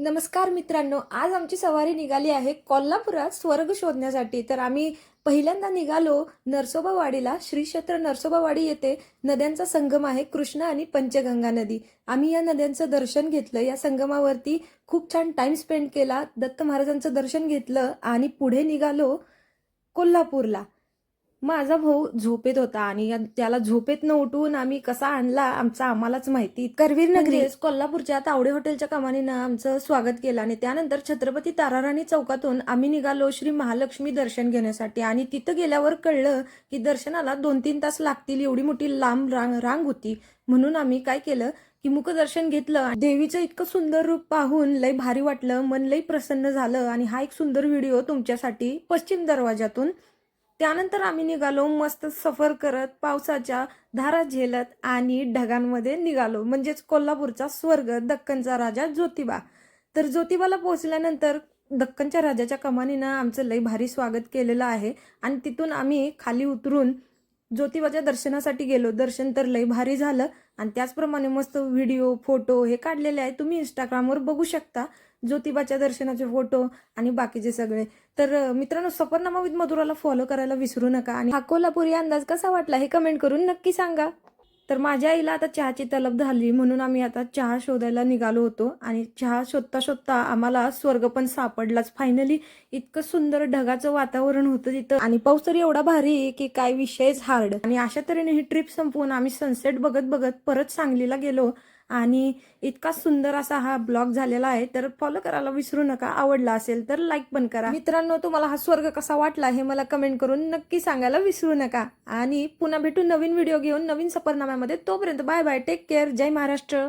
नमस्कार मित्रांनो आज आमची सवारी निघाली आहे कोल्हापुरात स्वर्ग शोधण्यासाठी. तर आम्ही पहिल्यांदा निघालो नरसोबावाडीला. श्री क्षेत्र नरसोबावाडी येथे नद्यांचा संगम आहे कृष्णा आणि पंचगंगा नदी. आम्ही या नद्यांचं दर्शन घेतलं. या संगमावरती खूप छान टाइम स्पेंड केला. दत्त महाराजांचं दर्शन घेतलं आणि पुढे निघालो कोल्हापूरला. माझा भाऊ झोपेत होता आणि त्याला झोपेत न उठवून आम्ही कसा आणला आमचा आम्हालाच माहिती. करवीर नगरी कोल्हापूरच्या तावडे हॉटेलच्या कमानीनं आमचं स्वागत केलं आणि त्यानंतर छत्रपती ताराराणी चौकातून आम्ही निघालो श्री महालक्ष्मी दर्शन घेण्यासाठी. आणि तिथं गेल्यावर कळलं की दर्शनाला दोन तीन तास लागतील एवढी मोठी लांब रांग रांग होती. म्हणून आम्ही काय केलं की मुखदर्शन घेतलं. देवीचं इतकं सुंदर रूप पाहून लय भारी वाटलं मन लय प्रसन्न झालं. आणि हा एक सुंदर व्हिडिओ तुमच्यासाठी पश्चिम दरवाजातून त्यानंतर आम्ही निघालो मस्त सफर करत पावसाच्या धारा झेलत आणि ढगांमध्ये निघालो. म्हणजेच कोल्हापूरचा स्वर्ग दक्कनचा राजा ज्योतिबा. तर ज्योतिबाला पोहोचल्यानंतर दक्कनच्या राजाच्या कमानीनं आमचं लई भारी स्वागत केलेलं आहे. आणि तिथून आम्ही खाली उतरून ज्योतिबाच्या दर्शनासाठी गेलो. दर्शन तर लय भारी झालं. आणि त्याचप्रमाणे मस्त व्हिडिओ फोटो हे काढलेले आहे. तुम्ही इंस्टाग्रामवर बघू शकता ज्योतिबाच्या दर्शनाचे फोटो आणि बाकीचे सगळे. तर मित्रांनो सफरनामा विथ मधुराला फॉलो करायला विसरू नका. आणि हा कोल्हापुरी अंदाज कसा वाटला हे कमेंट करून नक्की सांगा. तर माझ्या आईला आता चहाची तलब झाली म्हणून आम्ही आता चहा शोधायला निघालो होतो आणि चहा शोधता शोधता आम्हाला स्वर्ग पण सापडलाच. फायनली इतकं सुंदर ढगाचं वातावरण होतं तिथं आणि पाऊस तर एवढा भारी की काय विषयच हार्ड आणि अशा तऱ्हेने ही ट्रिप संपवून आम्ही सनसेट बघत बघत परत सांगलीला गेलो. आणि इतका सुंदर असा हा ब्लॉग झालेला आहे तर फॉलो करायला विसरू नका. आवडला असेल तर लाईक पण करा. मित्रांनो तुम्हाला हा स्वर्ग कसा वाटला हे मला कमेंट करून नक्की सांगायला विसरू नका. आणि पुन्हा भेटू नवीन व्हिडिओ घेऊन नवीन सफरनाम्यामध्ये. तोपर्यंत बाय बाय टेक केअर जय महाराष्ट्र.